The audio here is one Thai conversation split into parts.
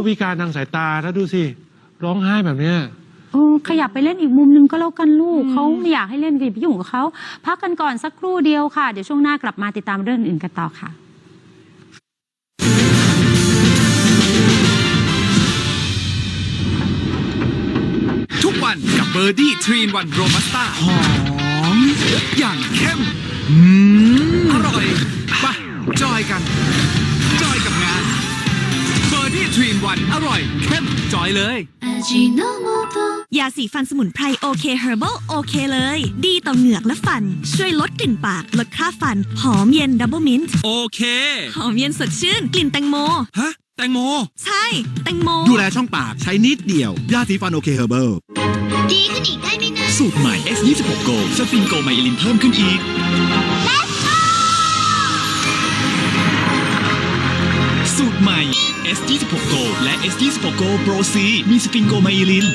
เขาพิการทางสายตาแล้วดูสิร้องไห้แบบเนี้ย เออขยับไปเล่นอีกมุมนึงก็แล้วกันลูกเขาไม่อยากให้เล่นก็อย่าไปยุ่งกับเขาพักกันก่อนสักครู่เดียวค่ะ เดี๋ยวช่วงหน้ากลับมาติดตามเรื่องอื่นกันต่อค่ะ ทุกวันกับเบอร์ดี้ทรีนวันโรบัสต้าหอม อย่างเข้มอร่อยไปะจอยกัน ทรีนวันอร่อยเข้มจอยเลย ยาสีฟันสมุนไพรโอเคเฮอร์เบิลโอเคเลย ดีต่อเหงือกและฟัน ช่วยลดกลิ่นปาก ลดคราบฟัน หอมเย็นดับเบิลมินต์โอเค หอมเย็นสดชื่น กลิ่นแตงโม ฮะ แตงโม ใช่ แตงโม ดูแลช่องปากใช้นิดเดียว ยาสีฟันโอเคเฮอร์เบิลดีขึ้นอีกได้ไหมนะ สูตรใหม่ S26 Go สฟิงโกไมเอลินเพิ่มขึ้นอีกสูตรใหม่ S26 Go และ S26 Go Pro C มีสฟินโกไมลิน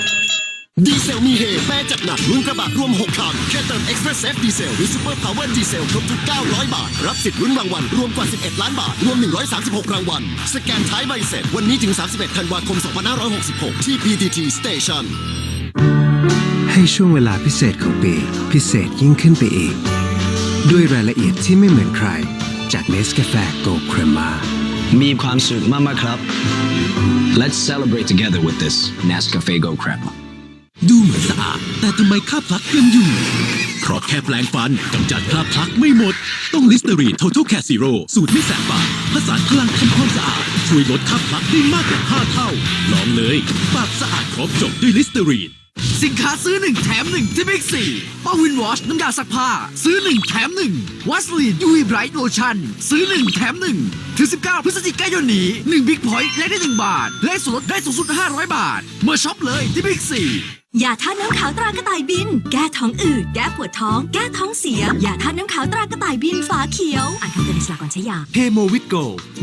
ดีเซลมีเฮแม่จัดหนักลุ้นกระบะรวม 6คันแค่เติม Express Safe ดีเซลหรือ Super Power ดีเซลครบทุก 900 บาท รับสิทธิ์ลุ้นรางวัล รวมกว่า 11 ล้านบาท รวม 136 รางวัล สแกนท้ายใบเสร็จ วันนี้ถึง 31 ธันวาคม 2566 ที่ PTT Station ให้ช่วงเวลาพิเศษของปี พิเศษยิ่งขึ้นไปอีก ด้วยรายละเอียดที่ไม่เหมือนใครจากเนส มีความสุขมากๆครับ Let's celebrate together with this Nescafe Go Crema ดูเหมือนสะอาดแต่ทำไมคราบพลักยังอยู่ เพราะแค่แปลงฟันกำจัดคราบพลักไม่หมด ต้องลิสเตอรีน Total Care Zero สูตรไม่แสบปากผสานพลังทำความสะอาด ช่วยลดคราบพลักได้มากกว่า5เท่า ลองเลยปากสะอาดครบจบด้วยลิสเตอรีน สินค้าซื้อ 1 แถม 1 ที่บิ๊กซีป้าวินวอชน้ำยาซักผ้า ซื้อ 1 แถม 1 วัสลีนยูวีไบรท์โลชั่น ซื้อ 1 แถม 1 ถึง 19 พฤศจิกายนนี้1บิ๊กพอยต์แลกได้ 1 บาท และส่วนลดได้สูงสุด 500 บาท เมื่อช็อปเลยที่บิ๊กซียาท่าตุน้ำขาวตรากระต่ายบิน แก้ท้องอืด แก้ปวดท้อง แก้ท้องเสีย ยาท่าตุน้ำขาวตรากระต่ายบินฝาเขียว อ่านคำเตือนในฉลากก่อนใช้ยา เฮโมวิตโก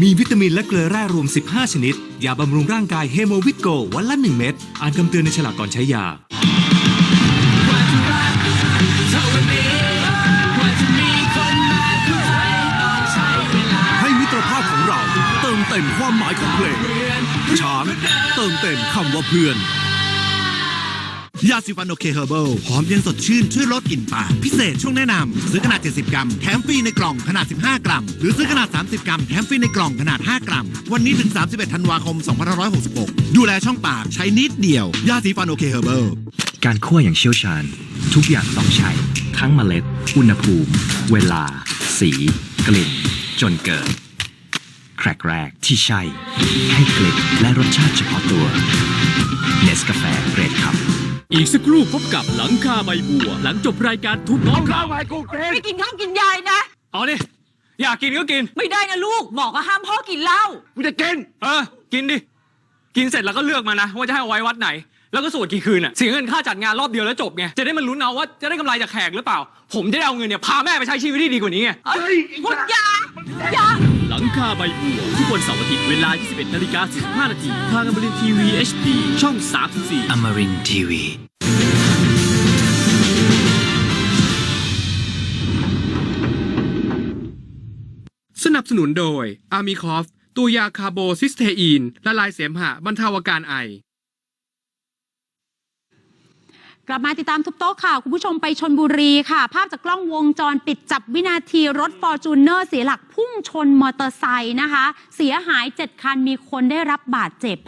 มีวิตามินและเกลือแร่รวม 15 ชนิด ยาบำรุงร่างกายเฮโมวิตโกวันละ 1 เม็ด อ่านคำเตือนในฉลากก่อนใช้ยา เติมเต็มความหมายของเพลง ช้างเติมเต็มคำว่าเพื่อน ยาสีฟันโอเคเฮอร์เบิลหอมเย็นสดชื่น ช่วยลดกลิ่นปากพิเศษช่วงแนะนำซื้อขนาด 70 กรัม แถมฟรีในกล่องขนาด 15 กรัม หรือซื้อขนาด 30 กรัม แถมฟรีในกล่องขนาด 5 กรัม วันนี้ถึง 31 ธันวาคม 2566 ดูแลช่องปากใช้นิดเดียว ยาสีฟันโอเคเฮอร์เบิลการคั่วอย่างเชี่ยวชาญ ทุกอย่างต้องใช้ ทั้งเมล็ด อุณหภูมิ เวลา สี กลิ่น จนเกิด แครกแรกที่ใช่ ให้กลิ่นและรสชาติเฉพาะตัวเนสกาแฟเกรดครับ อีกสักครู่พบกับหลังคาใบบัว หลังจบรายการทุกน้องข่าวไม่กินข้าวกินยายนะ เอาดิอยากกินก็กิน ไม่ได้นะลูกบอกว่าห้ามพ่อกินเหล้ากูจะกินเออกินดิ กินเสร็จแล้วก็เลือกมานะ ว่าจะให้เอาไว้วัดไหน แล้วก็สวดกี่คืนอะเสียเงินค่าจัดงานรอบเดียวแล้วจบไง จะได้มันลุ้นเอาว่าจะได้กำไรจากแขกหรือเปล่า ผมจะได้เอาเงินเนี่ยพาแม่ไปใช้ชีวิตที่ดีกว่านี้ไงพุทธยา อยาหลังคาใบบัวทุกวันเสาร์อาทิตย์เวลา 21นาฬิกา45นาทีทางอมรินทีวี HD ช่อง 34อมรินทีวีสนับสนุนโดยอามิคอฟ ตัวยาคาร์โบซิสเทอีน ละลายเสมหะบรรเทาอาการไอ กลับมาติดตามทุบโต๊ะข่าว คุณผู้ชมไปชนบุรีค่ะ ภาพจากกล้องวงจรปิดจับวินาทีรถฟอร์จูเนอร์เสียหลักพุ่งชนมอเตอร์ไซค์นะคะ เสียหาย 7 คันมีคนได้รับบาดเจ็บ